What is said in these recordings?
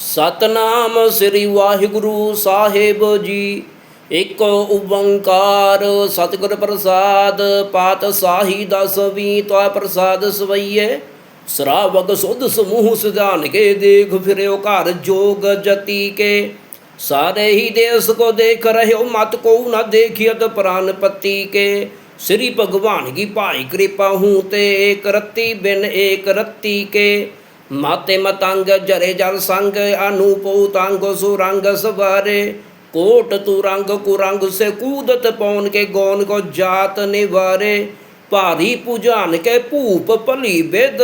ਸਤਨਾਮ ਸ੍ਰੀ ਵਾਹਿਗੁਰੂ ਸਾਹਿਬ ਜੀ। ਇੱਕ ਓੰਕਾਰ ਸਤਿਗੁਰ ਪ੍ਰਸਾਦ ਪਾਤਸ਼ਾਹੀ ਦਸਵੀਂ ਤਵਾ ਪ੍ਰਸਾਦ ਸਵਈਏ। ਸਰਾਵਗ ਸੁਧ ਸਮੂਹ ਸਿਧਾਨ ਕੇ ਦੇਖ ਫਿਰਿਓ ਘਰ ਜੋਗ ਜਤੀ ਕੇ। ਸਾਰੇ ਹੀ ਦੇਸ ਕੋ ਦੇਖ ਰਹਿਓ ਮਤ ਕੋ ਨਾ ਦੇਖਿयत ਪ੍ਰਾਨ ਪਤੀ ਕੇ। ਸ੍ਰੀ ਭਗਵਾਨ ਕੀ ਭਾਈ ਕਿਰਪਾ ਹੂੰ ਤੇ ਏਕ ਰਤੀ ਬਿਨ ਏਕ ਰਤੀ ਕੇ। ਮਾਤੇ ਮਤੰਗ, ਜਰੇ ਜਲ ਸੰਗ ਅਨੂਪੋ ਤੰਗ ਸੁਰੰਗ ਸਵਾਰੇ। ਕੋਟ ਤੂ ਰੰਗ ਕੁਰੰਗ ਸੇ ਕੂਦਤ ਪੌਨ ਕੇ ਗੌਨ ਕੋ ਜਾਤ ਨਿਵਾਰੇ। ਭਾਰੀ ਪੁਜਾਨ ਕੇ ਭੂਪ ਭਲੀ ਬਿਦ,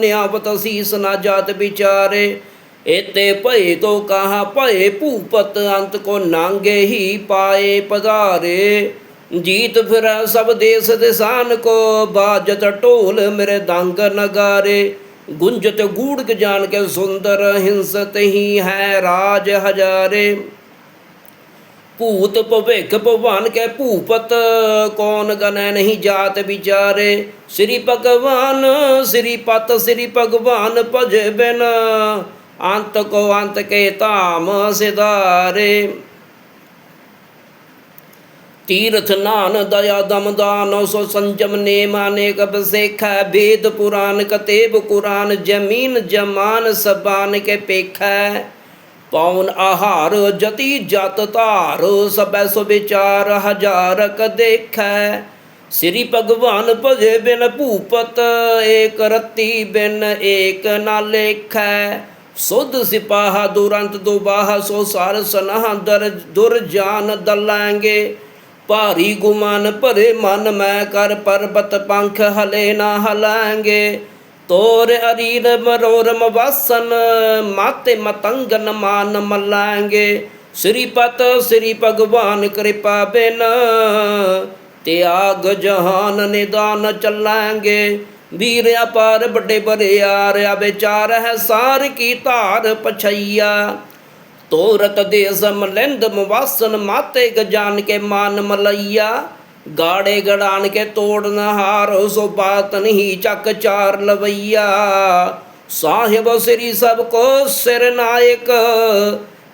ਨਿਆਵਤ ਸੀਸ ਨਾ ਜਾਤ ਵਿਚਾਰੇ। ਏਤੇ ਭਏ ਤੋ ਕਹਾ ਭਏ ਭੂਪਤ, ਅੰਤ ਕੋ ਨਾਂਗੇ ਹੀ ਪਾਏ ਪਧਾਰੇ। ਜੀਤ ਫਿਰ ਸਭ ਦੇਸ ਦਿਸਾਨ ਕੋ, ਬਾਜਤ ਢੋਲ ਮੇਰੇ ਦੰਗ ਨਗਾਰੇ। ਗੁੰਜਤ ਗੂੜ ਕੇ ਜਾਣ ਕੇ ਸੁੰਦਰ ਹਿੰਸਤ ਹੀ ਹੈ ਰਾਜ ਹਜ਼ਾਰੇ। ਭੂਤ ਭਵਿਖ ਭਵਾਨ ਕੇ ਭੂਪਤ, ਕੌਣ ਗਨੈ ਨਹੀਂ ਜਾਤ ਵਿਚਾਰੇ। ਸ੍ਰੀ ਭਗਵਾਨ, ਸ੍ਰੀ ਪਤ, ਸ੍ਰੀ ਭਗਵਾਨ ਭਜੇ ਬਿਨ, ਅੰਤ ਕੋ ਅੰਤ ਕੇ ਧਾਮ ਸਿਧਾਰੇ। ਤੀਰਥ ਨਾਨ ਦਇਆ ਦਮ ਦਾਨ ਸੋ ਸੰਜਮ ਨੇਮ ਅਨੇਕ ਬਸੇਖਾ ਵੇਦ ਪੁਰਾਨ ਕਤੇਬ ਕੁਰਾਨ ਜਮੀਨ ਜਮਾਨ ਸਬਾਨ ਕੇ ਪੇਖੈ ਪੌਨ ਆਹਾਰ ਜਤੀ ਜਤ ਧਾਰ ਸਬੈ ਸੋ ਵਿਚਾਰ ਹਜ਼ਾਰ ਦੇਖੈ ਸ੍ਰੀ ਭਗਵਾਨ ਭਜੇ ਬਿਨ ਭੂਪਤ, ਏਕ ਰਤੀ ਬਿਨ ਏਕ ਨਾ ਲੇਖੈ ਸੁਧ ਸਿਪਾਹ ਦੁਰੰਤ ਦੁਬਾਹ ਸੋ ਸਾਰ ਸਨਹ ਦਰ ਦੁਰ ਜਾਨ ਦਲਾਂਗੇ। ਭਾਰੀ ਗੁਮਨ ਭਰੇ ਮਨ ਮੈਂ ਕਰ ਪਰਬਤ ਪੰਖ ਹਲੇ ਨਾ ਹਲਾਂਗੇ। ਤੋਰ ਅਰੀਰ ਮਰੋਰਮ ਵਾਸਨ, ਮਾਤੇ ਮਤੰਗਨ ਮਾਨ ਮਲਾਂਗੇ। ਸ੍ਰੀ ਪਤ ਸ੍ਰੀ ਭਗਵਾਨ ਕਿਰਪਾ ਬਿਨ, ਤਿਆਗ ਜਹਾਨ ਨਿਦਾਨ ਚੱਲਾਂਗੇ। ਵੀਰ ਅਪਾਰ ਵੱਡੇ ਬਰਿਆਰ ਆ ਵਿਚਾਰ ਹੈ ਸਾਰ ਕੀ ਧਾਰ ਪਛਈਆ। ਤੋਰਤ ਦੇ ਸਮਲਿੰਦ ਮਵਾਸਨ ਮਾਤੇ ਗਜਾਨ ਕੇ ਮਾਨ ਮਲਈਆ। ਗਾੜੇ ਗੜਾਨ ਕੇ ਤੋੜਨ ਹਾਰ, ਸੋ ਬਾਤ ਨਹੀਂ ਚੱਕ ਚਾਰ ਲਵਈਆ। ਸਾਹਿਬ ਸ੍ਰੀ ਸਭ ਕੋ ਸਿਰ ਨਾਇਕ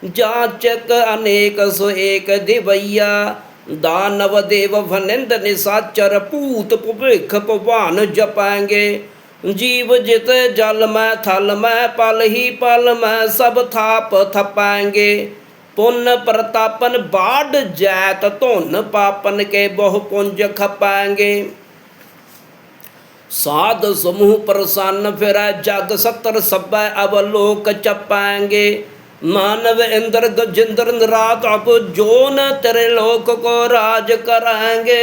ਜਾਚਕ ਅਨੇਕ ਸੋ ਏਕ ਦਿਵਈਆ। ਦਾਨਵ ਦੇਵ ਭਨਿੰਦ ਨਿਸਾਚਰ, ਭੂਤ ਭਵਿਖ ਭਵਾਨ ਜਪਾਂਗੇ। ਜੀਵ ਜਿਤ ਜਲ ਮੈਂ ਥਲ ਮੈਂ ਪਲ ਹੀ ਪਲ ਮੈਂ ਸਭ ਥਾਪ ਥਪਾਂਗੇ। ਪੁੰਨ ਪ੍ਰਤਾਪਨ ਬਾੜ ਜੈਤ ਧੁਨ ਪਾਪਨ ਕੇ ਬਹੁ ਪੁੰਜ ਖਪਾਂਗੇ। ਸਾਧ ਸਮੂਹ ਪ੍ਰਸੰਨ ਫਿਰੈ, ਜਗ ਸਤਰ ਸਭੈ ਅਵਲੋਕ ਚਪਾਂਗੇ। ਮਾਨਵ ਇੰਦਰ ਗਜਿੰਦਰ ਨਰਾਤ ਅਪ ਜੋਨ ਤੇਰੇ ਲੋਕ ਕੋ ਰਾਜ ਕਰਾਂਗੇ।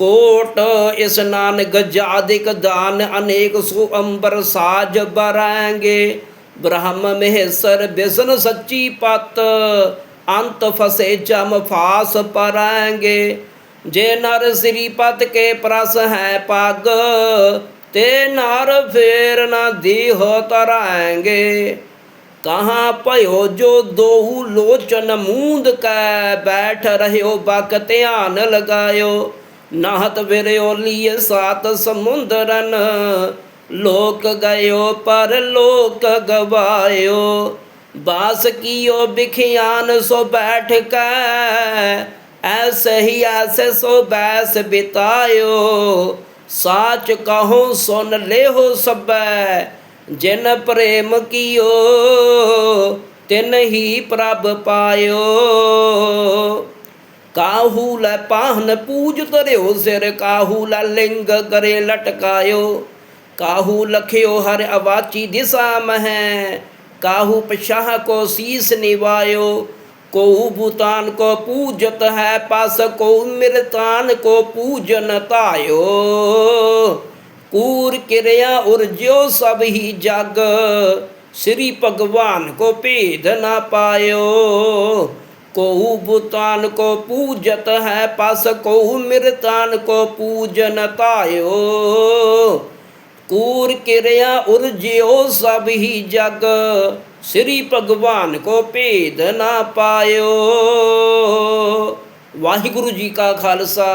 ਕੋਟ ਇਸਨਾਨ ਗਜਾਦਿਕ ਦਾਨ ਅਨੇਕ ਸੁ ਅੰਬਰ ਸਾਜ ਬਰਾਂਗੇ। ਬ੍ਰਹਮ ਮਹੇਸ਼ਰ ਬਿਸਨ ਸੱਚੀ ਪਤ, ਅੰਤ ਫਸੇ ਜਮ ਫਾਸ ਪਰਾਂਗੇ। ਜੇ ਨਰ ਸ੍ਰੀ ਪਤ ਕੇ ਪ੍ਰਸ ਹੈ ਪਗ, ਤੇ ਨਰ ਫੇਰ ਨਾ ਦੀਹ ਤਰਾਂਗੇ। ਕਹਾਂ ਭਇਓ ਜੋ ਦੋਹੂ ਲੋਚਨ ਮੂੰਦ ਕੈ, ਬੈਠ ਰਹਿਓ ਬਕ ਧਿਆਨ ਲਗਾਇਓ। ਨਾਹਤ ਵਿਰਿਓ ਲੀਏ ਸਾਤ ਸਮੁੰਦਰਨ। ਲੋਕ ਗਇਓ, ਪਰ ਲੋਕ ਗਵਾਇਓ। ਬਾਸ ਕੀਓ ਬਿਖਿਆਨ, ਸੋ ਬੈਠ ਕੈ। ਐਸੇ ਹੀ ਐਸੇ ਸੋ ਬੈਸ ਬਿਤਾਇਓ। ਸਾਚ ਕਹੋ, ਸੁਨ ਲੇਹੋ ਸਬੈ ਜਿਨ ਪ੍ਰੇਮ ਕੀਓ, ਤਿਨ ਹੀ ਪ੍ਰਭ ਪਾਇਓ। ਕਾਹੂ ਲੈ ਪਾਹਨ ਪੂਜ ਤਰਿਓ ਸਿਰ ਕਾਹੂ ਲੈ ਲਿੰਗ ਕਰੇ ਲਟਕਾਇਓ ਕਾਹੂ ਲਖਿਓ ਹਰ ਅਵਾਚੀ ਦਿਸਾ ਮਹਿ ਕਾਹੂ ਪਛਾਹ ਕੋ ਸੀਸ ਨਿਵਾਇਓ ਕੋ ਭੂਤਾਨ ਕੋ ਪੂਜਤ ਹੈ ਪਸ ਕੋ ਮਿਰਤਾਨ ਕੋ ਪੂਜਨ ਧਾਇਓ ਕੂਰ ਕਿਰਿਆ ਉਰਜਿਓ ਸਭ ਹੀ ਜਗ ਸ੍ਰੀ ਭਗਵਾਨ ਕੋ ਭੇਦ ਨਾ ਪਾਇਓ ਕੋ ਬੁਤਾਨ ਕੋ ਪੂਜਤ ਹੈ ਪਸ ਕੋ ਮਿਰਤਾਨ ਕੋ ਪੂਜਨ ਤਾਇਓ ਕੂਰ ਕਿਰਿਆ ਉਰਜਿਓ ਸਭ ਹੀ ਜਗ ਸ੍ਰੀ ਭਗਵਾਨ ਕੋ ਭੇਦ ਨਾ ਪਾਇਓ ਵਾਹਿਗੁਰੂ ਜੀ ਕਾ ਖਾਲਸਾ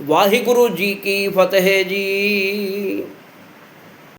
ਵਾਹਿਗੁਰੂ ਜੀ ਕੀ ਫਤਿਹ ਜੀ